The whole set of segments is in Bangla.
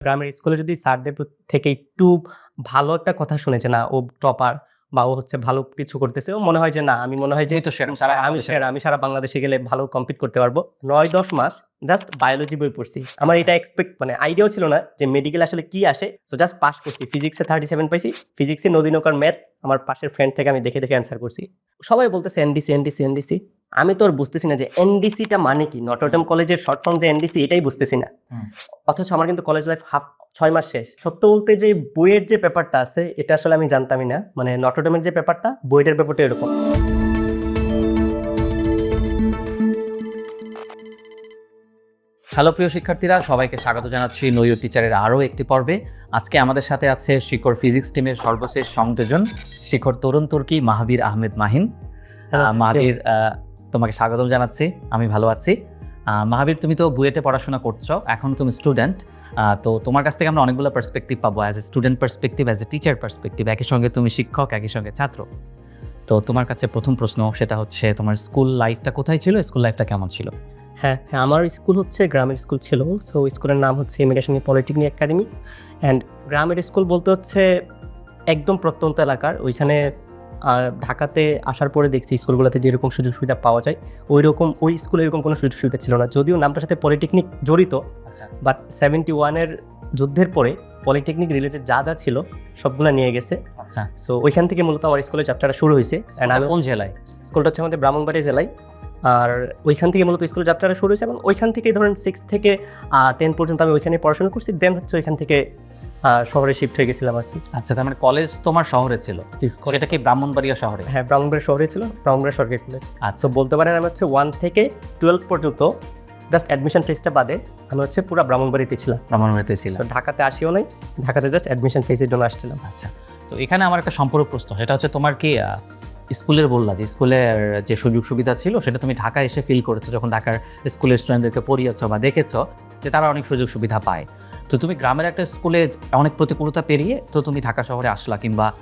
গ্রামের স্কুলে যদি স্যারদের থেকে একটু ভালো একটা কথা শুনেছে না ও টপার বা ও হচ্ছে ভালো কিছু করতেছে ও মনে হয় যে না আমি মনে হয় যে তো সেরা, আমি সেরা আমি সারা বাংলাদেশে গেলে ভালো কম্পিট করতে পারব। নয় দশ মাস জাস্ট বায়োলজি বই পড়ছি। আমার এটা এক্সপেক্ট মানে আইডিয়াও ছিল না যে মেডিকেল আসলে কি আসে। তো জাস্ট পাস করছি। ফিজিক্সে থার্টি সেভেন পাইছি। ফিজিক্সে নদী নৌকার ম্যাথ আমার পাশের ফ্রেন্ড থেকে আমি দেখে দেখে অ্যান্সার করছি। সবাই বলতেছে এনডিসি এনডিসি এনডিসি। আমি তো আর বুঝতেছি না যে এনডিসিটা মানে কি? নটরডেম কলেজের শর্ট ফর্ম যে এনডিসি এটাই বুঝতেছি না। অথচ আমার কিন্তু কলেজ লাইফ হাফ ছয় মাস শেষ। সত্য বলতে যে বইয়ের যে পেপারটা আছে এটা আসলে আমি জানতামই না। মানে নটরডেমের যে পেপারটা বইয়ের ব্যাপারটা এরকম। হ্যালো প্রিয় শিক্ষার্থীরা সবাইকে স্বাগত জানাচ্ছি নৈয় টিচারের আরও একটি পর্বে। আজকে আমাদের সাথে আছে শিখর ফিজিক্স টিমের সর্বশেষ সংযোজন শিখর তরুণ তুর্কি মাহাবীর আহমেদ মাহিন। মাহাবীর তোমাকে স্বাগতম জানাচ্ছি, আমি ভালো আছি। মাহাবীর, তুমি তো বুয়েটে পড়াশোনা করছ, এখন তুমি স্টুডেন্ট তো তোমার কাছ থেকে আমরা অনেকগুলো পার্সপেক্টিভ পাবো as a student perspective as a teacher perspective একই সঙ্গে তুমি শিক্ষক, একই সঙ্গে ছাত্র। তো তোমার কাছে প্রথম প্রশ্ন সেটা হচ্ছে, তোমার স্কুল লাইফটা কোথায় ছিল স্কুল লাইফটা কেমন ছিল? হ্যাঁ হ্যাঁ আমার স্কুল হচ্ছে, গ্রামের স্কুল ছিল সো স্কুলের নাম হচ্ছে ইমিগ্রেশন পলিটেকনিক একাডেমি অ্যান্ড গ্রামের স্কুল বলতে হচ্ছে, একদম প্রত্যন্ত এলাকার, ওইখানে আর ঢাকাতে আসার পরে দেখছি স্কুলগুলোতে যেরকম সুযোগ সুবিধা পাওয়া যায় ওই রকম ওই স্কুলে এরকম কোনো সুযোগ সুবিধা ছিল না। যদিও নামটার সাথে পলিটেকনিক জড়িত আচ্ছা। বাট সেভেন্টি ওয়ানের যুদ্ধের পরে পলিটেকনিক রিলেটেড যা যা ছিল সবগুলো নিয়ে গেছে। আচ্ছা। সো ওইখান থেকে মূলত আমার স্কুলের যাত্রাটা শুরু হয়েছে। অ্যান্ড আমি কোন জেলায়? স্কুলটা হচ্ছে আমাদের ব্রাহ্মণবাড়ি জেলায়। আর ওইখান থেকে মূলত স্কুল যাত্রাটা শুরু হয়েছে এবং ওইখান থেকে ধরেন সিক্স থেকে টেন পর্যন্ত আমি ওইখানে পড়াশোনা করছি। দেন হচ্ছে ওইখান থেকে শহরে শিফট হয়ে গেছিলাম আর কি। আচ্ছা তার মানে কলেজ তোমার শহরে ছিল? সেটা কি ব্রাহ্মণবাড়িয়া শহরে? হ্যাঁ ব্রাহ্মণবাড়ি শহরে ছিল ব্রাহ্মণবাড়ি সরকারি কলেজ আচ্ছা। বলতে পারেন আমি হচ্ছে ওয়ান থেকে টুয়েলভ পর্যন্ত জাস্ট অ্যাডমিশন ফিসটা বাদে আমি হচ্ছে পুরো ব্রাহ্মণবাড়িতে ছিলাম। ব্রাহ্মণবাড়িতে ছিল ঢাকাতে আসিও নাই ঢাকাতে জাস্ট অ্যাডমিশন ফিসের জন্য আসছিলাম। আচ্ছা। তো এখানে আমার একটা সম্পর্ক প্রশ্ন সেটা হচ্ছে তোমার কি স্কুলের বললা যে স্কুলের যে সুযোগ সুবিধা ছিল সেটা তুমি ঢাকা এসে ফিল করেছ যখন ঢাকার স্কুলের স্টুডেন্টদেরকে পড়িয়েছো বা দেখেছ যে তারা অনেক সুযোগ সুবিধা পায়। তো তুমি গ্রামের একটা স্কুলে অনেক প্রতিকূলতা পেরিয়ে তো তুমি ঢাকা শহরে আসলা কিংবা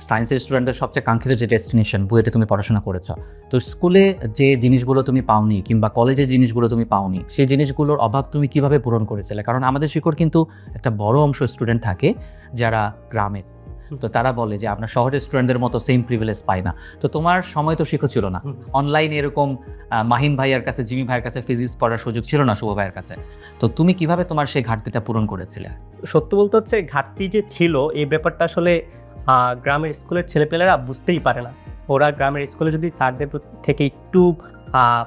সায়েন্সের স্টুডেন্টদের সবচেয়ে কাঙ্ক্ষিত যে ডেস্টিনেশন বুয়েটে তুমি পড়াশোনা করেছ। তো স্কুলে যে জিনিসগুলো তুমি পাওনি কিংবা কলেজে জিনিসগুলো তুমি পাওনি, সেই জিনিসগুলোর অভাব তুমি কীভাবে পূরণ করেছিলে? কারণ আমাদের শিকড় কিন্তু একটা বড় অংশ স্টুডেন্ট থাকে যারা গ্রামের। তো তারা বলে যে আমরা শহরের স্টুডেন্টদের মতো সেম প্রিভিলেজ পাই না। তো তোমার সময় তো শিখো ছিল না। অনলাইনে এরকম মাহিন ভাইয়ের কাছে জিমি ভাইয়ের কাছে ফিজিক্স পড়ার সুযোগ ছিল না শুভ ভাইয়ের কাছে। তো তুমি কীভাবে তোমার সেই ঘাটতিটা পূরণ করেছিলে? সত্য বলতে হচ্ছে ঘাটতি যে ছিল এই ব্যাপারটা আসলে আহ, গ্রামের স্কুলের ছেলেপেলেরা বুঝতেই পারে না। ওরা গ্রামের স্কুলে যদি স্যারদের থেকে একটু আহ,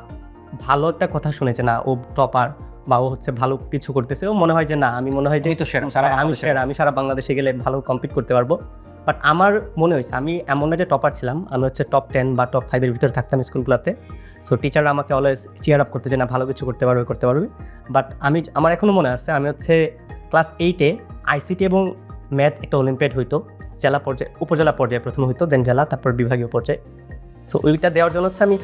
ভালো একটা কথা শুনেছে না ও টপার বা ও হচ্ছে ভালো কিছু করতেছে। ও মনে হয় যে না আমি মনে হয় যে এই তো সেরা, সারা সারা আমি সেরা আমি সারা বাংলাদেশে গেলে ভালো কম্পিট করতে পারব। বাট আমার মনে হয়েছে আমি এমন না যে টপার ছিলাম আমি হচ্ছে টপ টেন বা টপ ফাইভের ভিতরে থাকতাম স্কুলগুলোতে সো টিচাররা আমাকে অলওয়েজ চিয়ার আপ করতে যে না ভালো কিছু করতে পারবে করতে পারবে। বাট আমি আমার এখনও মনে আছে আমি হচ্ছে ক্লাস এইটে আইসিটি এবং ম্যাথ একটা অলিম্পিয়াড হইতো জেলা পর্যায়ে উপজেলা পর্যায়ে প্রথমে হইতো দেন জেলা তারপর বিভাগীয় পর্যায়ে। সো ওইটা দেওয়ার জন্য হচ্ছে আমি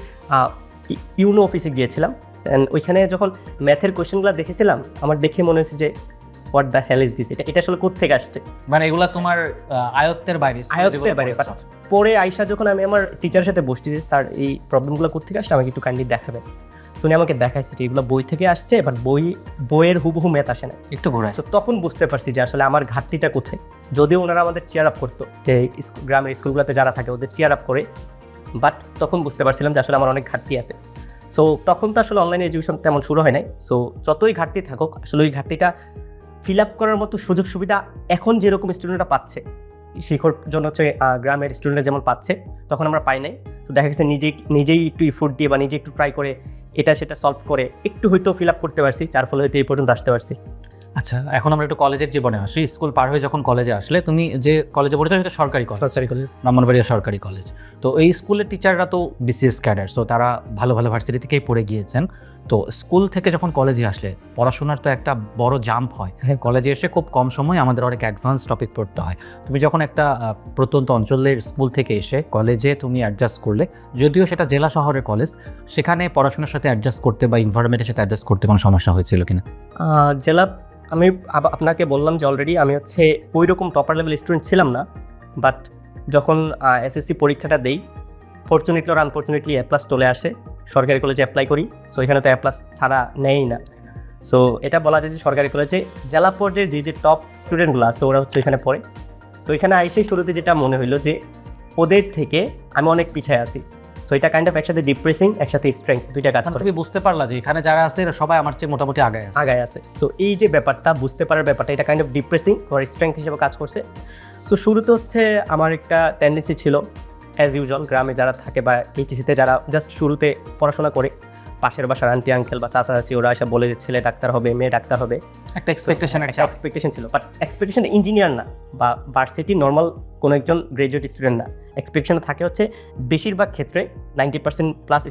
ইউনো অফিসে গিয়েছিলাম And ওইখানে যখন ম্যাথের কোয়েশ্চেনগুলো দেখেছিলাম আমার দেখে মনে হয়েছে যে what the hell is this এটা এটা আসলে কোথেকে আসছে? মানে এগুলা তোমার আয়ত্তের বাইরে আয়ত্তের বাইরে, পরে আইসা যখন আমি আমার টিচারের সাথে বসছি যে স্যার এই প্রবলেমগুলো কোথেকে আসছে? আমাকে একটু কাইন্ডলি দেখাবেন। শুনে আমাকে দেখাইছে যে এগুলো বই থেকে আসছে বাট বই বইয়ের হুবহু ম্যাথ আসে না। একটু ঘোরায় তো তখন বুঝতে পারছি যে আসলে আমার ঘাটতিটা কোথায়। যদিও ওনারা আমাদের চেয়ার আপ করতো যে গ্রামের স্কুলগুলোতে যারা থাকে ওদের চেয়ার আপ করে বাট তখন বুঝতে পারছিলাম যে আসলে আমার অনেক ঘাটতি আছে। সো তখন তো আসলে অনলাইন এডুকেশন তেমন শুরু হয় নাই। সো যতই ঘাটতি থাকুক, আসলে ওই ঘাটতিটা ফিল আপ করার মতো সুযোগ সুবিধা এখন যেরকম স্টুডেন্টরা পাচ্ছে, শিখর জন্য হচ্ছে গ্রামের স্টুডেন্টরা যেমন পাচ্ছে, তখন আমরা পাই নাই। তো দেখা গেছে নিজে, নিজেই একটু ইফোর্ট দিয়ে বা নিজে একটু ট্রাই করে এটা সেটা সলভ করে একটু হয়তো ফিল আপ করতে পারছি, যার ফলে হয়তো এই পর্যন্ত আসতে পারছি। আচ্ছা এখন আমরা একটু কলেজের জীবনে আসি। স্কুল পার হয়ে যখন কলেজে আসলে তুমি যে কলেজে পড়েছো সেটা সরকারি কলেজ সরকারি কলেজ ব্রাহ্মণবাড়িয়া সরকারি কলেজ তো এই স্কুলের টিচাররা তো বিসিএস ক্যাডার সো তারা ভালো ভালো ভার্সিটি থেকেই পড়ে গিয়েছেন। তো স্কুল থেকে যখন কলেজে আসলে পড়াশোনার তো একটা বড় জাম্প হয়। হ্যাঁ। কলেজে এসে খুব কম সময় আমাদের অনেক অ্যাডভান্স টপিক পড়তে হয়। তুমি যখন একটা প্রত্যন্ত অঞ্চলের স্কুল থেকে এসে কলেজে তুমি অ্যাডজাস্ট করলে যদিও সেটা জেলা শহরের কলেজ সেখানে পড়াশোনার সাথে অ্যাডজাস্ট করতে বা ইনভারনমেন্টের সাথে অ্যাডজাস্ট করতে কোনো সমস্যা হয়েছিল কিনা? জেলা আমি আপনাকে বললাম যে অলরেডি আমি হচ্ছে ওই রকম টপার লেভেল স্টুডেন্ট ছিলাম না বাট যখন এসএসসি পরীক্ষাটা দেই ফর্চুনেটলি আর আনফর্চুনেটলি এ প্লাস চলে আসে। সরকারি কলেজে অ্যাপ্লাই করি সো এখানে তো এ প্লাস ছাড়া নেয়ই না। সো এটা বলা যায় যে সরকারি কলেজে জেলা পর্যায়ে যে যে টপ স্টুডেন্টগুলো আছে ওরা হচ্ছে এখানে পড়ে। সো এখানে আইসে শুরুতে যেটা মনে হইল যে ওদের থেকে আমি অনেক পিছিয়ে আছি। সো এটা কাইন্ড অফ একসাথে ডিপ্রেসিং একসাথে স্ট্রেংথ দুইটা কাজ মানে করে। তুমি বুঝতে পারলা যে এখানে যারা আছে এরা সবাই আমার চেয়ে মোটামুটি আগায় আছে। আগায় আছে। সো এই যে ব্যাপারটা বুঝতে পারার ব্যাপারটা এটা কাইন্ড অফ ডিপ্রেসিং ওর স্ট্রেংথ হিসেবে কাজ করছে। সো শুরুতে হচ্ছে আমার একটা টেন্ডেন্সি ছিল অ্যাজ ইউজুয়াল গ্রামে যারা থাকে বা এইচএসিতে যারা জাস্ট শুরুতে পড়াশোনা করে পাশের বাসার আন্টি আঙ্কেল বা চাচা চাচি ওরা এসে বলে যে ছেলে ডাক্তার হবে মেয়ে ডাক্তার হবে। একটা এক্সপেকটেশন একটা এক্সপেকটেশন ছিল বাট এক্সপেকটেশন ইঞ্জিনিয়ার না বা ভার্সিটি নর্মাল কোনো একজন গ্রাজুয়েট স্টুডেন্ট না। এক্সপেকটেশন থাকে হচ্ছে বেশিরভাগ ক্ষেত্রে নাইনটি পার্সেন্ট প্লাস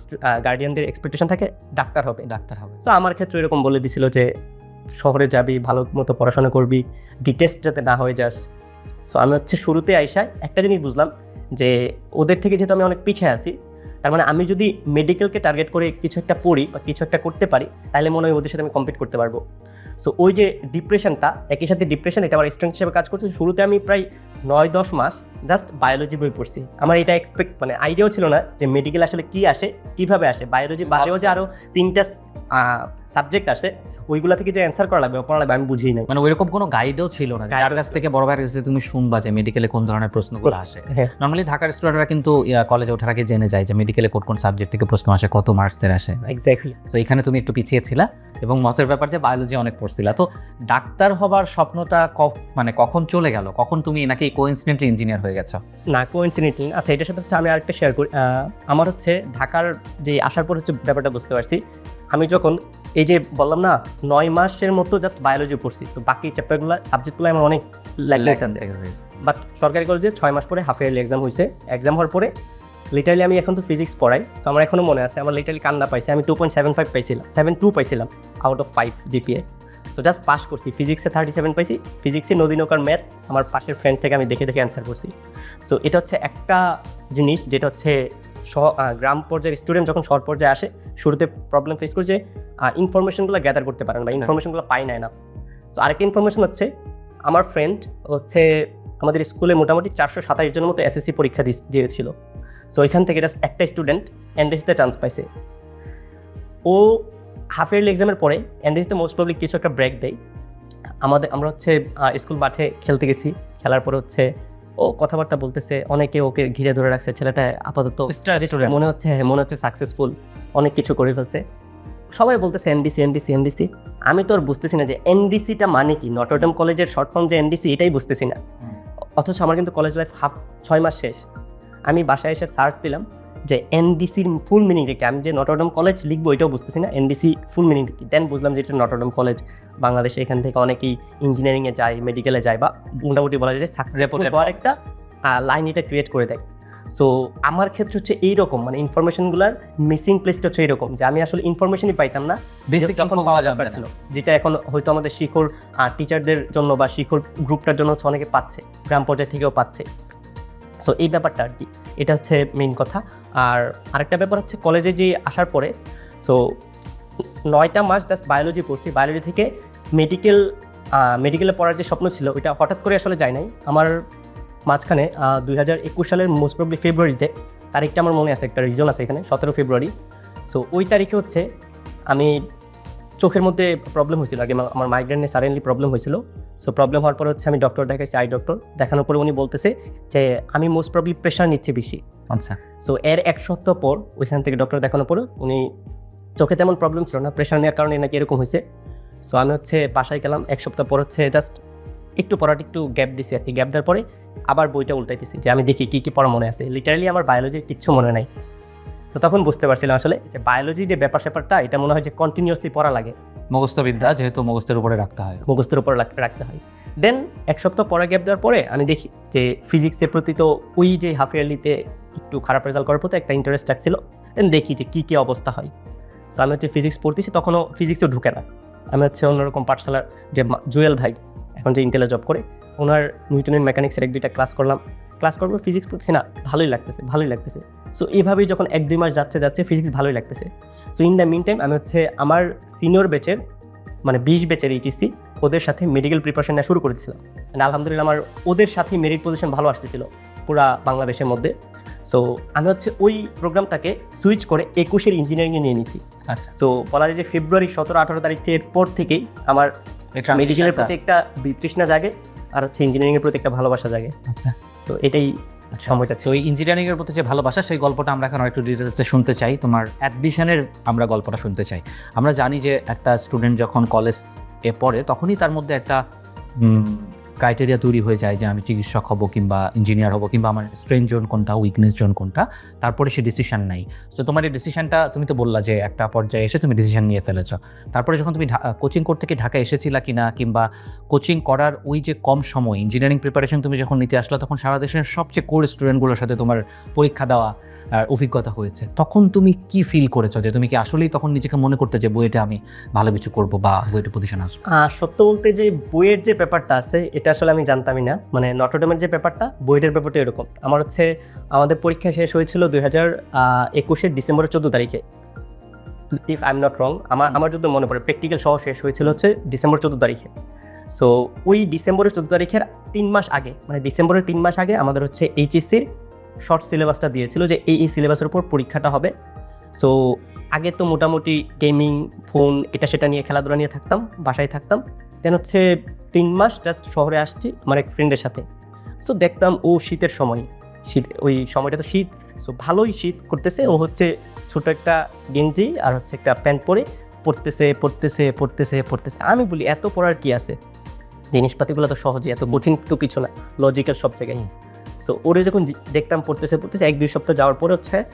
গার্ডিয়ানদের এক্সপেকটেশন থাকে ডাক্তার হবে। ডাক্তার হবে। সো আমার ক্ষেত্রে এরকম বলে দিছিল যে শহরে যাবি ভালো মতো পড়াশোনা করবি ডিটেস্ট যাতে না হয়ে যাস। সো আমি হচ্ছে শুরুতে আইসায় একটা জিনিস বুঝলাম যে ওদের থেকে যেহেতু আমি অনেক পিছিয়ে আছি, তার মানে আমি যদি মেডিকেলকে টার্গেট করে কিছু একটা পড়ি বা কিছু একটা করতে পারি, তাহলে মনে হয় ওদের সাথে আমি কম্পিট করতে পারব। সো ওই যে ডিপ্রেশনটা একই সাথে ডিপ্রেশন এটা আমার স্ট্রেংথ হিসেবে কাজ করছে। শুরুতে আমি প্রায় নয় দশ মাস জাস্ট বায়োলজি বই পড়ছি। আমার এটা এক্সপেক্ট মানে আইডিয়াও ছিল না যে মেডিকেল আসলে কি আসে কীভাবে আসে। বায়োলজি বাদেও যে আরও তিনটা সাবজেক্ট আসে ওইগুলা থেকে যে অ্যান্সার করা লাগবে পড়া লাগবে আমি বুঝিই নাই। মানে ওইরকম কোনো গাইডও ছিল না যার কাছ থেকে বড় ভাইয়ের কাছে তুমি শুনবা যে মেডিকেলে কোন ধরনের প্রশ্নগুলো আসে। হ্যাঁ। নর্মালি ঢাকার স্টুডেন্টরা কিন্তু কলেজে ওঠার আগে জেনে যায় যে মেডিকেলে কোন কোন সাবজেক্ট থেকে প্রশ্ন আসে কত মার্কসের আসে। এক্স্যাক্টলি সো এখানে তুমি একটু পিছিয়ে ছিলা এবং মজার ব্যাপার যে বায়োলজি অনেক পড়ছিলা। তো ডাক্তার হবার স্বপ্নটা মানে কখন চলে গেল? কখন তুমি নাকি কোইন্সিডেন্টলি ইঞ্জিনিয়ার হয়ে গেছো? না কোইন্সিডেন্টলি আচ্ছা এটার সাথে হচ্ছে আমি আরেকটা শেয়ার করি। আমার হচ্ছে ঢাকার যে আসার পর হচ্ছে ব্যাপারটা বুঝতে পারছি। আমি যখন এই যে বললাম না নয় মাসের মতো জাস্ট বায়োলজি পড়ছি। তো বাকি চ্যাপ্টারগুলো সাবজেক্টগুলো আমার অনেক বাট সরকারি কলেজে ছয় মাস পরে হাফ ইয়ারলি এক্সাম হয়েছে এক্সাম হওয়ার পরে লিটারালি আমি এখন তো ফিজিক্স পড়াই। সো আমার এখনও মনে আছে আমার লিটারালি কান্না পাইছে। আমি টু পয়েন্ট সেভেন ফাইভ পাইছিলাম সেভেন টু পাইছিলাম out of five GPA so just pass করছি। ফিজিক্সে থার্টি সেভেন পাইছি ফিজিক্সে নদী নৌকার ম্যাথ আমার পাশের ফ্রেন্ড থেকে আমি দেখে দেখে অ্যান্সার করছি। সো এটা হচ্ছে একটা জিনিস যেটা হচ্ছে গ্রাম পর্যায়ের স্টুডেন্ট যখন শহর পর্যায়ে আসে শুরুতে প্রবলেম ফেস করে যে ইনফরমেশনগুলো গ্যাদার করতে পারেন বা ইনফরমেশনগুলো পাই নাই না সো আরেকটা ইনফরমেশন হচ্ছে আমার ফ্রেন্ড হচ্ছে আমাদের স্কুলে মোটামুটি চারশো সাতাশ জনের মতো এসএসসি পরীক্ষা দিয়েছিল। সো এখান থেকে জাস্ট একটা স্টুডেন্ট এনডিসিতে চান্স পাইছে। ও হাফ ইয়ারলি এক্সামের পরে এনডিসিতে মোস্ট প্রবলি কিছু একটা ব্রেক দেয় আমাদের আমরা হচ্ছে স্কুল মাঠে খেলতে গেছি। খেলার পরে হচ্ছে ও কথাবার্তা বলতেছে অনেকে ওকে ঘিরে ধরে রাখছে ছেলেটা আপাতত. মনে হচ্ছে হ্যাঁ মনে হচ্ছে সাকসেসফুল অনেক কিছু করে ফেলছে। সবাই বলতেছে এনডিসি এনডিসি এনডিসি আমি তো আর বুঝতেছি না যে এনডিসিটা মানে কি? নটরডেম কলেজের শর্ট ফর্ম যে এনডিসি এটাই বুঝতেছি না। অথচ আমার কিন্তু কলেজ লাইফ হাফ ছয় মাস শেষ। আমি বাসায় এসে সার্চ দিলাম। যে এনডিসির ফুল মিনিং কি? আমি যে নটরডেম কলেজ লিখব এটাও বুঝতেছি না। এনডিসি ফুল মিনিং কি? দেন বুঝলাম যে এটা নটরডেম কলেজ বাংলাদেশে এখান থেকে অনেকেই ইঞ্জিনিয়ারিংয়ে যায় মেডিকেলে যায় বা মোটামুটি বলা যায় সাকসেসফুল একটা লাইন এটা ক্রিয়েট করে দেয়। সো আমার ক্ষেত্রে হচ্ছে এইরকম মানে ইনফরমেশনগুলোর মিসিং প্লেসটা হচ্ছে এইরকম যে আমি আসলে ইনফরমেশনই পাইতাম না বেসিক তখন পাওয়া দরকার ছিল যেটা এখন হয়তো আমাদের শিখর টিচারদের জন্য বা শিখর গ্রুপটার জন্য হচ্ছে অনেকে পাচ্ছে গ্রাম পর্যায় থেকেও পাচ্ছে। সো এই ব্যাপারটা আর কি। এটা হচ্ছে মেইন কথা। আর আরেকটা ব্যাপার হচ্ছে কলেজে যে আসার পরে সো নয়টা মাস জাস্ট বায়োলজি পড়ছি। বায়োলজি থেকে মেডিকেল মেডিকেলে পড়ার যে স্বপ্ন ছিল, ওইটা হঠাৎ করে আসলে যায় নাই। আমার মাঝখানে দুই হাজার একুশ সালের মোস্ট প্রবলি ফেব্রুয়ারিতে তারিখটা আমার মনে আছে, একটা রিজন আছে এখানে, সতেরো ফেব্রুয়ারি সো ওই তারিখে হচ্ছে আমি চোখের মধ্যে প্রবলেম হয়েছিল। আগে আমার- মাইগ্রেনে সাডেনলি প্রবলেম হয়েছিল। সো প্রবলেম হওয়ার পর হচ্ছে আমি ডক্টর দেখাইছি আই ডক্টর দেখানোর পরে উনি বলতেছে যে আমি মোস্ট প্রবলি প্রেশার নিচ্ছি বেশি। আচ্ছা। সো এর এক সপ্তাহ পর ওইখান থেকে ডক্টর দেখানোর পর উনি চোখে তেমন প্রবলেম ছিল না প্রেশার নেওয়ার কারণে নাকি এরকম হয়েছে। সো আমি হচ্ছে বাসায় গেলাম এক সপ্তাহ পর হচ্ছে জাস্ট একটু পড়াটা একটু গ্যাপ দিছি আর কি গ্যাপ দেওয়ার পরে আবার বইটা উল্টাইতেছি যে আমি দেখি কী কী পড়া মনে আছে। লিটারালি আমার বায়োলজির কিচ্ছু মনে নাই। তো তখন বুঝতে পারছিলাম আসলে যে বায়োলজি যে ব্যাপার স্যাপারটা এটা মনে হয় যে কন্টিনিউসলি পড়া লাগে। মুখস্থবিদ্যা যেহেতু মুখস্থের উপরে রাখতে হয়। মুখস্থের উপর রাখ- রাখতে হয়। দেন এক সপ্তাহ পরে গ্যাপ দেওয়ার পরে আমি দেখি যে ফিজিক্সের প্রতি তো ওই যে হাফ ইয়ারলিতে একটু খারাপ রেজাল্ট করার প্রতি একটা ইন্টারেস্ট থাকছিল দেন দেখি যে কী কী অবস্থা হয়। সো আমি হচ্ছে ফিজিক্স পড়তেছি, তখনও ফিজিক্সও ঢুকে না। আমি হচ্ছে অন্যরকম পাঠশালার যে জুয়েল ভাই, এখন যে ইন্টেলে জব করে, ওনার নিউটনের মেকানিক্সের এক দুইটা ক্লাস করলাম। ক্লাস করব ফিজিক্স পড়তেছি না ভালোই লাগতেছে ভালোই লাগতেছে। সো এইভাবেই যখন এক দুই মাস যাচ্ছে যাচ্ছে ফিজিক্স ভালোই লাগতেছে। So in the mean time আমি হচ্ছে আমার সিনিয়র ব্যাচের মানে বিশ ব্যাচের এইচএসসি ওদের সাথে মেডিকেল প্রিপারেশন নেওয়া শুরু করেছিলাম। আলহামদুলিল্লাহ আমার ওদের সাথে মেরিট পজিশন ভালো আসতেছিল পুরা বাংলাদেশের মধ্যে। সো আমি হচ্ছে ওই প্রোগ্রামটাকে সুইচ করে একুশের ইঞ্জিনিয়ারিংয়ে নিয়ে নিছি। আচ্ছা। সো বলা যায় যে ফেব্রুয়ারি সতেরো আঠারো তারিখের পর থেকেই আমার মেডিকেলের প্রতি একটা বিতৃষ্ণা জাগে। আর হচ্ছে ইঞ্জিনিয়ারিংয়ের প্রতি একটা ভালোবাসা জাগে। আচ্ছা। তো এটাই সময়টা তো এই ইঞ্জিনিয়ারিং এর প্রতি যে ভালোবাসা সেই গল্পটা আমরা এখন একটু ডিটেলসে শুনতে চাই। তোমার অ্যাডমিশনের আমরা গল্পটা শুনতে চাই। আমরা জানি যে একটা স্টুডেন্ট যখন কলেজ এ পড়ে তখনই তার মধ্যে একটা ক্রাইটেরিয়া তৈরি হয়ে যায় যে আমি চিকিৎসক হব কিংবা ইঞ্জিনিয়ার হব কিংবা আমার স্ট্রেন জোন কোনটা উইকনেস জোন কোনটা, তারপরে সে ডিসিশন নাই সো তোমার এই ডিসিশনটা তুমি তো বললা যে একটা পর্যায়ে এসে তুমি ডিসিশন নিয়ে ফেলেছো। তারপরে যখন তুমি কোচিং করতে কি ঢাকা এসেছিলা কিনা কিংবা কোচিং করার ওই যে কম সময় ইঞ্জিনিয়ারিং প্রিপারেশন তুমি যখন নিতে আসলে, তখন সারা দেশের সবচেয়ে কোর স্টুডেন্টগুলোর সাথে তোমার পরীক্ষা দেওয়া আর অভিজ্ঞতা হয়েছে। তখন তুমি কি ফিল করেছ যে তুমি কি আসলেই তখন নিজেকে মনে করতে যে বইটা আমি ভালো কিছু করব বা বইটা পজিশন আসব? সত্য বলতে যে বইয়ের যে ব্যাপারটা আছে, এটা আসলে আমি জানতামই না। মানে নটরডেমের যে ব্যাপারটা, বইয়ের ব্যাপারটা এরকম। আমার হচ্ছে, আমাদের পরীক্ষা শেষ হয়েছিল দুই হাজার একুশের ডিসেম্বরের চোদ্দ তারিখে। If I am not wrong আমার আমার যদি মনে পড়ে প্র্যাকটিক্যাল সহ শেষ হয়েছিল হচ্ছে ডিসেম্বর চোদ্দ তারিখে। সো ওই ডিসেম্বরের চোদ্দ তারিখের তিন মাস আগে মানে ডিসেম্বরের তিন মাস আগে আমাদের হচ্ছে এইচএসসির শর্ট সিলেবাসটা দিয়েছিল যে এই এই সিলেবাসের উপর পরীক্ষাটা হবে। সো আগে তো মোটামুটি গেমিং ফোন এটা সেটা নিয়ে খেলাধুলা নিয়ে থাকতাম, বাসায় থাকতাম। দেন হচ্ছে তিন মাস জাস্ট শহরে আসছি আমার এক ফ্রেন্ডের সাথে। সো দেখতাম ও শীতের সময়। শীত ওই সময়টা তো শীত। সো ভালোই শীত করতেছে। ও হচ্ছে ছোট একটা গেঞ্জি আর হচ্ছে একটা প্যান্ট পরে পড়তেছে পড়তেছে পড়তেছে পড়তেছে। আমি বলি এত পড়ার কি আছে? জিনিসপাতিগুলো তো সহজে এত কঠিন তো কিছু না। লজিক্যাল সব জায়গায়। সো ওরে যখন দেখতাম পড়তেছে পড়তেছে এক দুই সপ্তাহ যাওয়ার পরে হচ্ছে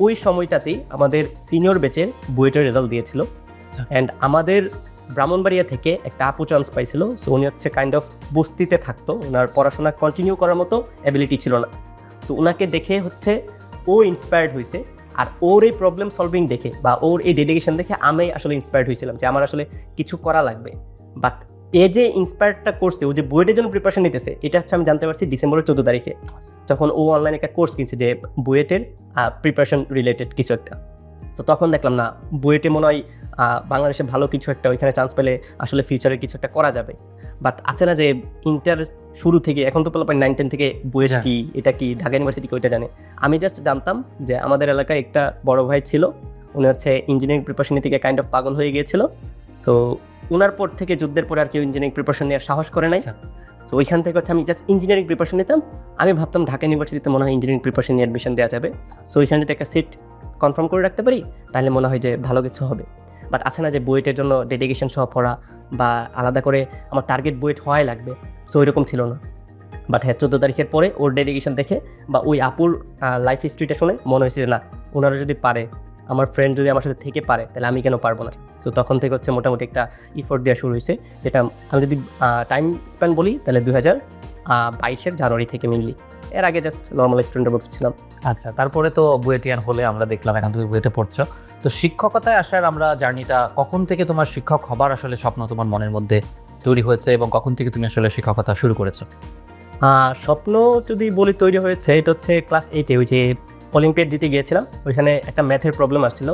ওই সময়টাতেই আমাদের সিনিয়র ব্যাচের বুয়েটের রেজাল্ট দিয়েছিল। আচ্ছা। অ্যান্ড আমাদের ব্রাহ্মণবাড়িয়া থেকে একটা আপু চান্স পাইছিল সো উনি হচ্ছে কাইন্ড অফ বস্তিতে থাকতো। ওনার পড়াশোনা কন্টিনিউ করার মতো অ্যাবিলিটি ছিল না। সো ওনাকে দেখে হচ্ছে ও ইন্সপায়ার্ড হয়েছে আর ওর এই প্রবলেম সলভিং দেখে বা ওর এই ডেডিকেশন দেখে আমি আসলে ইন্সপায়ার্ড হয়েছিলাম যে আমার আসলে কিছু করা লাগবে। বাট এ যে ইন্সপায়ার্ডটা করছে ও যে বুয়েটের জন্য প্রিপারেশন নিতেছে এটা হচ্ছে আমি জানতে পারছি ডিসেম্বরের চোদ্দ তারিখে। যখন ও অনলাইনে একটা কোর্স কিনছে যে বুয়েটের প্রিপারেশন রিলেটেড কিছু একটা। তো তখন দেখলাম না বুয়েটে মনে হয় বাংলাদেশে ভালো কিছু একটা ওইখানে চান্স পেলে আসলে ফিউচারে কিছু একটা করা যাবে। বাট আছে না যে ইন্টার শুরু থেকে এখন তো পোলাপাই নাইন টেন থেকে বুয়েট হ্যাঁ। কি এটা কি ঢাকা ইউনিভার্সিটি ওইটা জানে। আমি জাস্ট জানতাম যে আমাদের এলাকায় একটা বড় ভাই ছিল উনি হচ্ছে ইঞ্জিনিয়ারিং প্রিপারেশন থেকে কাইন্ড অফ পাগল হয়ে গিয়েছিল। সো ওনার পর থেকে যুদ্ধের পরে আর কেউ ইঞ্জিনিয়ারিং প্রিপারেশন নেওয়ার সাহস করে নাই। আচ্ছা। সো ওইখান থেকে হচ্ছে আমি জাস্ট ইঞ্জিনিয়ারিং প্রিপারেশন নিতাম। আমি ভাবতাম ঢাকা ইউনিভার্সিটিতে মনে হয় ইঞ্জিনিয়ারিং প্রিপারেশন নিয়ে অ্যাডমিশন দেওয়া যাবে। সো ওইখানে একটা সিট কনফার্ম করে রাখতে পারি, তাহলে মনে হয় যে ভালো কিছু হবে। বাট আছে না যে বুয়েটের জন্য ডেডিকেশন সহ পড়া বা আলাদা করে আমার টার্গেট বুয়েট হওয়াই লাগবে সো ওইরকম ছিল না। বাট হ্যাঁ চোদ্দ তারিখের পরে ওর ডেডিকেশন দেখে বা ওই আপুর লাইফ হিস্ট্রিটা শুনে মনে হয়েছে যে না, ওনারা যদি পারে, আমার ফ্রেন্ড যদি আমার সাথে থেকে পারে, তাহলে আমি কেন পারব না? সো তখন থেকে হচ্ছে মোটামুটি একটা ইফোর্ট দেওয়া শুরু হয়েছে, যেটা আমি যদি টাইম স্পেন্ড বলি, তাহলে দু হাজার বাইশের জানুয়ারি থেকে মিনলি এর আগে জাস্ট নর্মাল স্টুডেন্টের মতো ছিলাম। আচ্ছা তারপরে তো বুয়েটিয়ান হলে আমরা দেখলাম এখন তুমি বুয়েটে পড়ছো। তো শিক্ষকতায় আসার আমরা জার্নিটা কখন থেকে তোমার শিক্ষক হবার আসলে স্বপ্ন তোমার মনের মধ্যে তৈরি হয়েছে এবং কখন থেকে তুমি আসলে শিক্ষকতা শুরু করেছ? স্বপ্ন যদি বলি তৈরি হয়েছে, এটা হচ্ছে ক্লাস এইটে ওই যে অলিম্পিয়াড দিতে গিয়েছিলাম, ওইখানে একটা ম্যাথের প্রবলেম আসছিল।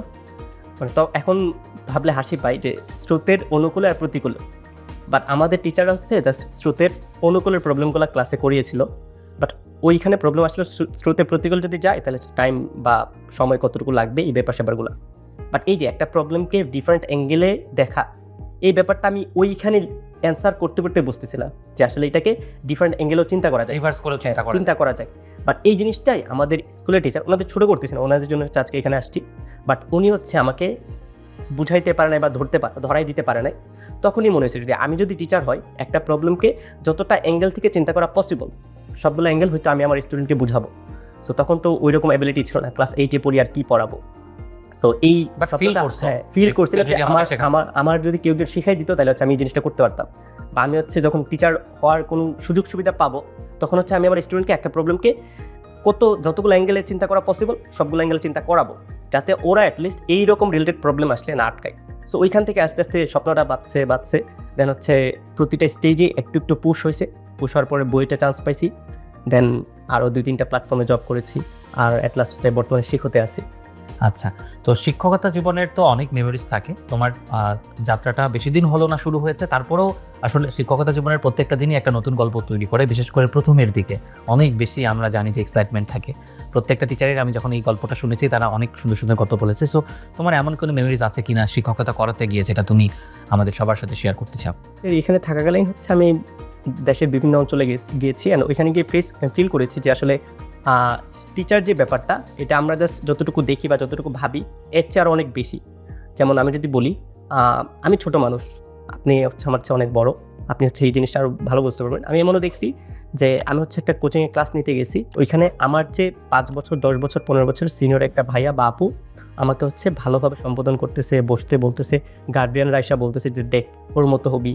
মানে তো এখন ভাবলে হাসি পাই যে স্রোতের অনুকূলে আর প্রতিকূলে। বাট আমাদের টিচাররা হচ্ছে জাস্ট স্রোতের অনুকূলের প্রবলেমগুলো ক্লাসে করিয়েছিল। বাট ওইখানে প্রবলেম আসলে স্রো- স্রোতের প্রতিকূল যদি যায় তাহলে টাইম বা সময় কতটুকু লাগবে এই ব্যাপার স্যাপারগুলো। বাট এই যে একটা প্রবলেমকে ডিফারেন্ট অ্যাঙ্গেলে দেখা এই ব্যাপারটা আমি ওইখানে অ্যান্সার করতে করতে বুঝতেছিলাম যে আসলে এটাকে ডিফারেন্ট অ্যাঙ্গেলেও চিন্তা করা যায়। রিভার্স করে চিন্তা করা চিন্তা করা যায়। বাট এই জিনিসটাই আমাদের স্কুলের টিচার ওনাদের ছোটো করতেছেন ওনাদের জন্য আজকে এখানে আসছি। বাট উনি হচ্ছে আমাকে বুঝাইতে পারে নাই বা ধরতে পারে ধরাই দিতে পারে নাই। তখনই মনে হয়েছে যদি আমি যদি টিচার হয় একটা প্রবলেমকে যতটা অ্যাঙ্গেল থেকে চিন্তা করা পসিবল সবগুলো অ্যাঙ্গেল হয়তো আমি আমার স্টুডেন্টকে বুঝাবো। সো তখন তো ওই রকম অ্যাবিলিটি ছিল না ক্লাস এইটে পড়ি আর কি পড়াবো। সো এই। ফিল করছিল যদি যে আমাকে আমার আমার আমার যদি কেউ যদি শিখাই দিত তাহলে হচ্ছে আমি এই জিনিসটা করতে পারতাম। বা আমি হচ্ছে যখন টিচার হওয়ার কোনো সুযোগ সুবিধা পাবো তখন হচ্ছে আমি আমার স্টুডেন্টকে একটা প্রবলেমকে কত যতগুলো অ্যাঙ্গেলে চিন্তা করা পসিবল সবগুলো অ্যাঙ্গেলে চিন্তা করাবো। যাতে ওরা অ্যাটলিস্ট এই রকম রিলেটেড প্রবলেম আসলে না আটকায়। সো ওইখান থেকে আস্তে আস্তে স্বপ্নটা বাড়ছে বাড়ছে দেন হচ্ছে প্রতিটা স্টেজে একটু একটু পুশ হয়েছে। পুশ হওয়ার পরে বইটা চান্স পাইছি। দেন আরও দুই তিনটা প্ল্যাটফর্মে জব করেছি আর অ্যাট লাস্ট বর্তমানে শিখতে আছি। আচ্ছা তো শিক্ষকতা জীবনের তো অনেক মেমোরিজ থাকে। তোমার যাত্রাটা বেশি দিন হলো না শুরু হয়েছে তারপরেও আসলে শিক্ষকতা জীবনের প্রত্যেকটা দিনই একটা নতুন গল্প তৈরি করে বিশেষ করে প্রথমের দিকে। অনেক বেশি আমরা জানি যে এক্সাইটমেন্ট থাকে। প্রত্যেকটা টিচারের আমি যখন এই গল্পটা শুনেছি তারা অনেক সুন্দর সুন্দর গল্প বলেছে। সো তোমার এমন কোনো মেমোরিজ আছে কিনা শিক্ষকতা করাতে গিয়ে যেটা তুমি আমাদের সবার সাথে শেয়ার করতে চাও? এখানে থাকাকালীন হচ্ছে আমি দেশের বিভিন্ন অঞ্চলে গিয়েছি অ্যান্ড ওইখানে গিয়ে ফেস ফিল করেছি যে আসলে টিচার যে ব্যাপারটা, এটা আমরা জাস্ট যতটুকু দেখি বা যতটুকু ভাবি, এর চেয়ে আরও অনেক বেশি। যেমন আমি যদি বলি আমি ছোট মানুষ, আপনি হচ্ছে আমার চেয়ে অনেক বড়, আপনি হচ্ছে এই জিনিসটা আরও ভালো বুঝতে পারবেন। আমি এমনও দেখছি যে আমি হচ্ছে একটা কোচিংয়ে ক্লাস নিতে গেছি, ওইখানে আমার যে পাঁচ বছর, দশ বছর, পনেরো বছর সিনিয়র একটা ভাইয়া বা আপু, আমাকে হচ্ছে ভালোভাবে সম্বোধন করতেছে, বসতে বলতেছে গার্ডিয়ানরা এসে বলতেছে যে দেখ, ওর মতো হবি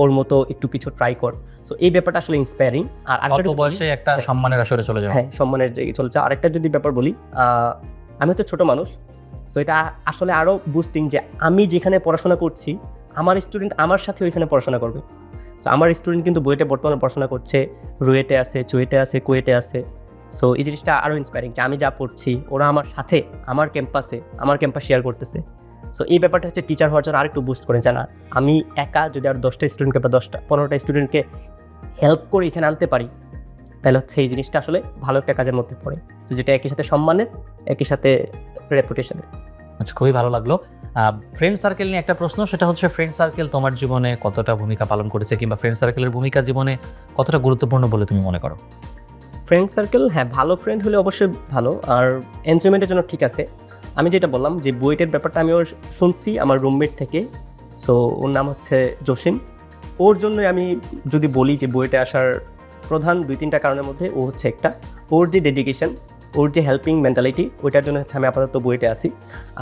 ওর মতো একটু কিছু ট্রাই কর। সো এই ব্যাপারটা আসলে ইন্সপায়ারিং আর অল্প বয়সে একটা সম্মানের আসরে চলে যাও হ্যাঁ সম্মানের জায়গায় চলছে। আরেকটা যদি ব্যাপার বলি আমি হচ্ছে ছোট মানুষ। সো এটা আসলে আরও বুস্টিং যে আমি যেখানে পড়াশোনা করছি আমার স্টুডেন্ট আমার সাথে ওইখানে পড়াশোনা করবে। সো আমার স্টুডেন্ট কিন্তু বুয়েটে বর্তমানে পড়াশোনা করছে রুয়েটে আছে চুয়েটে আছে কুয়েটে আছে। সো এই জিনিসটা আরও ইন্সপায়ারিং যে আমি যা পড়ছি ওরা আমার সাথে আমার ক্যাম্পাসে আমার ক্যাম্পাস শেয়ার করতেছে। সো এই ব্যাপারটা হচ্ছে টিচার হওয়ার জন্য আরেকটু বুস্ট করে জানা আমি একা যদি আর দশটা স্টুডেন্টকে বা দশটা পনেরোটা স্টুডেন্টকে হেল্প করে এখানে আনতে পারি তাহলে হচ্ছে এই জিনিসটা আসলে ভালো একটা কাজের মধ্যে পড়ে। তো যেটা একই সাথে সম্মানের একই সাথে রেপুটেশনের আচ্ছা খুবই ভালো লাগল। ফ্রেন্ড সার্কেল নিয়ে একটা প্রশ্ন সেটা হচ্ছে ফ্রেন্ড সার্কেল তোমার জীবনে কতটা ভূমিকা পালন করেছে কিংবা ফ্রেন্ড সার্কেলের ভূমিকা জীবনে কতটা গুরুত্বপূর্ণ বলে তুমি মনে করো? ফ্রেন্ড সার্কেল হ্যাঁ ভালো ফ্রেন্ড হলে অবশ্যই ভালো আর এনজয়মেন্টের জন্য ঠিক আছে। আমি যেটা বললাম যে বুয়েটের ব্যাপারটা আমি ওর শুনছি আমার রুমমেট থেকে। সো ওর নাম হচ্ছে জসিম। ওর জন্যই আমি যদি বলি যে বুয়েটে আসার প্রধান দুই তিনটা কারণের মধ্যে, ও হচ্ছে একটা। ওর যে ডেডিকেশন ওর যে হেল্পিং মেন্টালিটি ওইটার জন্য হচ্ছে আমি আপাতত বুয়েটে আসি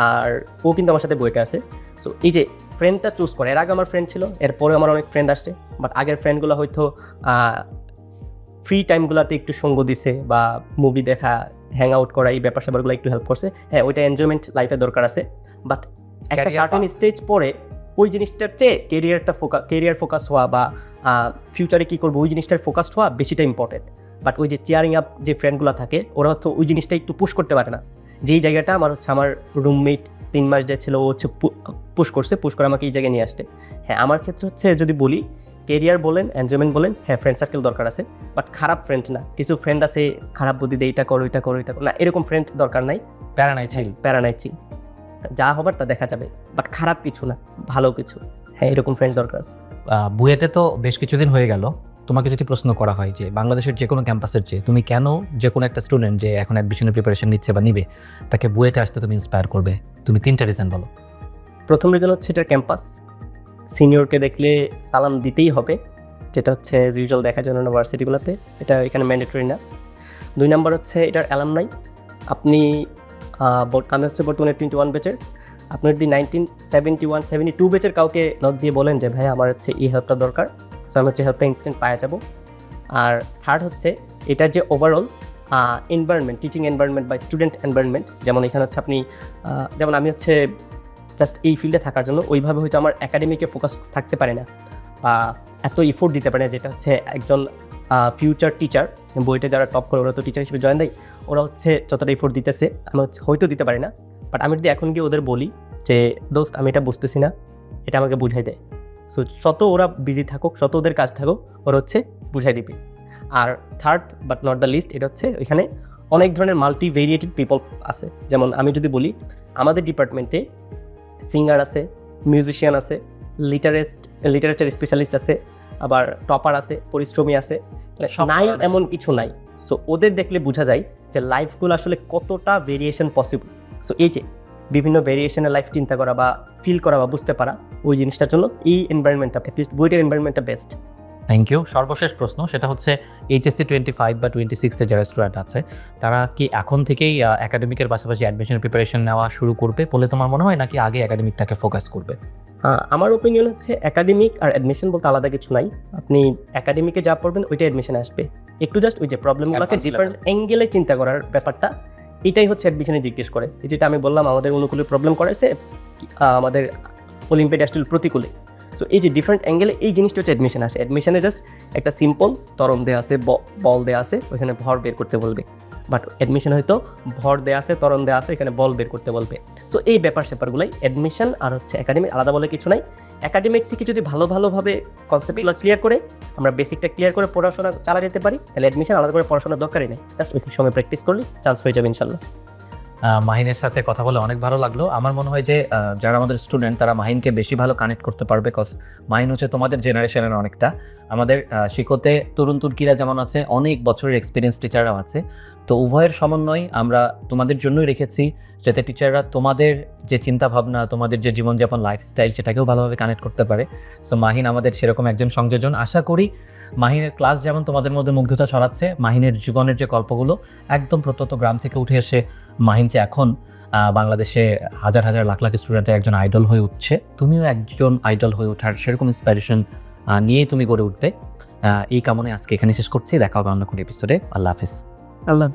আর ও কিন্তু আমার সাথে বুয়েটে আছে। সো এই যে ফ্রেন্ডটা চুজ করে, এর আগে আমার ফ্রেন্ড ছিল এরপরে আমার অনেক ফ্রেন্ড আসছে। বাট আগের ফ্রেন্ডগুলো হয়তো ফ্রি টাইমগুলোতে একটু সঙ্গ দিছে বা মুভি দেখা হ্যাং আউট করা এই ব্যাপার স্যাপারগুলো একটু হেল্প করছে। হ্যাঁ ওইটা এনজয়মেন্ট লাইফে দরকার আছে। বাট একটা সার্টেন স্টেজ পরে ওই জিনিসটার চেয়ে কেরিয়ারটা ফোকাস কেরিয়ার ফোকাস হওয়া বা ফিউচারে কী করব ওই জিনিসটার ফোকাসড হওয়া বেশিটা ইম্পর্টেন্ট বাট ওই যে চেয়ারিং আপ যে ফ্রেন্ডগুলো থাকে ওরা হচ্ছে ওই জিনিসটা একটু পুশ করতে পারে না। যেই জায়গাটা আমার হচ্ছে আমার রুমমেট তিন মাস যে ছিল ও হচ্ছে পুশ করছে পুশ করে আমাকে এই জায়গায় নিয়ে আসতে। হ্যাঁ আমার ক্ষেত্রে হচ্ছে যদি বলি কেরিয়ার বলেন এনজয়মেন্ট বলেন হ্যাঁ ফ্রেন্ড সার্কেল দরকার আছে বাট খারাপ ফ্রেন্ড না। কিছু ফ্রেন্ড আছে খারাপ বুদ্ধি দিয়ে এটা করো এটা করো এটা করো। না এরকম ফ্রেন্ড দরকার নাই। প্যারা নাই ছিল প্যারানাইচি যা হবার তা দেখা যাবে বাট খারাপ কিছু না ভালো কিছু। হ্যাঁ এরকম ফ্রেন্ড দরকার আছে। বুয়েটে তো বেশ কিছুদিন হয়ে গেল। তোমাকে যদি প্রশ্ন করা হয় যে বাংলাদেশের যে কোনো ক্যাম্পাসের চেয়ে তুমি কেন যে কোনো একটা স্টুডেন্ট যে এখন অ্যাডমিশনের প্রিপারেশন নিচ্ছে বা নিবে তাকে বুয়েটে আসতে তুমি ইন্সপায়ার করবে? তুমি তিনটা রিজন বলো। প্রথম রিজন হচ্ছে এটার ক্যাম্পাস সিনিয়রকে দেখলে সালাম দিতেই হবে। যেটা হচ্ছে অ্যাজ ইউজুয়াল দেখা যায় ইউনিভার্সিটিগুলোতে এটা এখানে ম্যান্ডেটরি না। দুই নম্বর হচ্ছে এটার অ্যালামনাই আপনি আহ, বর- আমি হচ্ছে বর্তমানে টোয়েন্টি ওয়ান বেচের আপনি যদি nineteen seventy one seventy two বেচের কাউকে নক দিয়ে বলেন যে ভাই আমার হচ্ছে এই হেল্পটা দরকার সো আমি হচ্ছে হেল্পটা ইনস্ট্যান্ট পাওয়া যাব। আর থার্ড হচ্ছে এটার যে ওভারঅল এনভায়রনমেন্ট টিচিং এনভায়রনমেন্ট বা স্টুডেন্ট এনভায়রনমেন্ট যেমন এখানে হচ্ছে আপনি যেমন আমি হচ্ছে জাস্ট এই ফিল্ডে থাকার জন্য ওইভাবে হয়তো আমার একাডেমিকে ফোকাস থাকতে পারে না বা এত ইফোর্ট দিতে পারে না, যেটা হচ্ছে একজন ফিউচার টিচার বইটা যারা টপ করে ওরা তো টিচার হিসেবে জয়েন দেয়, ওরা হচ্ছে যতটা ইফোর্ট দিতেছে, আমি হয়তো দিতে পারি না বাট আমি যদি এখন গিয়ে ওদের বলি যে, দোস্ত, আমি এটা বুঝতেছি না, এটা আমাকে বুঝাই দেয় সো যত ওরা বিজি থাকুক, যত ওদের কাজ থাকুক, ওরা হচ্ছে বুঝাই দিবে। আর third but not the least এটা হচ্ছে এখানে অনেক ধরনের মাল্টি ভেরিয়েটেড পিপল আছে। যেমন আমি যদি বলি, আমাদের ডিপার্টমেন্টে সিঙ্গার আছে মিউজিশিয়ান আছে লিটারেস্ট লিটারেচার স্পেশালিস্ট আছে আবার টপার আছে পরিশ্রমী আছে। সব নাই এমন কিছু নাই। সো ওদের দেখলে বোঝা যায় যে লাইফগুলো আসলে কতটা ভেরিয়েশন পসিবল সো এই যে বিভিন্ন ভেরিয়েশনের লাইফ চিন্তা করা বা ফিল করা বা বুঝতে পারা ওই জিনিসটার জন্য এই এনভায়রনমেন্টটা অ্যাটলিস্ট বইটার এনভায়রনমেন্টটা বেস্ট থ্যাংক ইউ সর্বশেষ প্রশ্ন সেটা হচ্ছে এইচএসসি টোয়েন্টি ফাইভ বা টোয়েন্টি সিক্সের যারা স্টুডেন্ট আছে তারা কি এখন থেকেই একাডেমিকের পাশাপাশি অ্যাডমিশন প্রিপারেশন নেওয়া শুরু করবে বলে তোমার মনে হয় নাকি আগে একাডেমিকটাকে ফোকাস করবে? আমার ওপিনিয়ন হচ্ছে একাডেমিক আর অ্যাডমিশন বলতে আলাদা কিছু নাই। আপনি একাডেমিকে যা পড়বেন ওইটা অ্যাডমিশন আসবে। একটু জাস্ট ওই যে প্রবলেমগুলোকে ডিফারেন্ট অ্যাঙ্গেলে চিন্তা করার ব্যাপারটা এটাই হচ্ছে অ্যাডমিশনে জিজ্ঞেস করে। যেটা আমি বললাম আমাদের অনুকূলে প্রবলেম করেছে আমাদের অলিম্পিয়াড অ্যাস্টুল প্রতিকূলে। সো এই যে ডিফারেন্ট অ্যাঙ্গেলে এই জিনিসটা হচ্ছে অ্যাডমিশন আসে। অ্যাডমিশনে জাস্ট একটা সিম্পল তরম দেওয়া আছে বল দেওয়া আছে, ওইখানে ভর বের করতে বলবে। বাট অ্যাডমিশন হয়তো ভর দেওয়া আছে তরণ দেওয়া আছে এখানে বল বের করতে বলবে। সো এই ব্যাপার স্যাপারগুলোই অ্যাডমিশন আর হচ্ছে একাডেমিক আলাদা বলে কিছু নাই। একাডেমিক থেকে যদি ভালো ভালোভাবে কনসেপ্টগুলো ক্লিয়ার করে, আমরা বেসিকটা ক্লিয়ার করে পড়াশোনা চালা যেতে পারি, তাহলে অ্যাডমিশন আলাদা করে পড়াশোনার দরকারই নেই। জাস্ট ওই সময় প্র্যাকটিস করলে চান্স হয়ে যাবে ইনশাল্লাহ। মাহিনের সাথে কথা বলে অনেক ভালো লাগল। আমার মনে হয় যে যারা আমাদের স্টুডেন্ট তারা মাহিনকে বেশি ভালো কানেক্ট করতে পারবে কজ মাহিন হচ্ছে তোমাদের জেনারেশনের অনেকটা। আমাদের শিকোতে তরুণ তুর্কিরা যেমন আছে, অনেক বছরের এক্সপিরিয়েন্স টিচাররাও আছে। তো উভয়ের সমন্বয় আমরা তোমাদের জন্যই রেখেছি, যাতে টিচাররা তোমাদের যে চিন্তা ভাবনা তোমাদের যে জীবনযাপন লাইফস্টাইল সেটাকেও ভালোভাবে কানেক্ট করতে পারে। সো মাহিন আমাদের সেরকম একজন সংযোজন। আশা করি মাহিনের ক্লাস যেমন তোমাদের মধ্যে মুগ্ধতা ছড়াচ্ছে, মাহিনের জীবনের যে গল্পগুলো একদম প্রত্যন্ত গ্রাম থেকে উঠে এসে মাহিন যে এখন বাংলাদেশে হাজার হাজার লাখ লাখ স্টুডেন্টের একজন আইডল হয়ে উঠছে। তুমিও একজন আইডল হয়ে ওঠার সেরকম ইন্সপিরেশন নিয়েই তুমি গড়ে উঠবে। এই কামনে আজকে এখানে শেষ করছি। দেখা হবে অন্য কোনো এপিসোডে আল্লাহ হাফিজ। আল্লাহ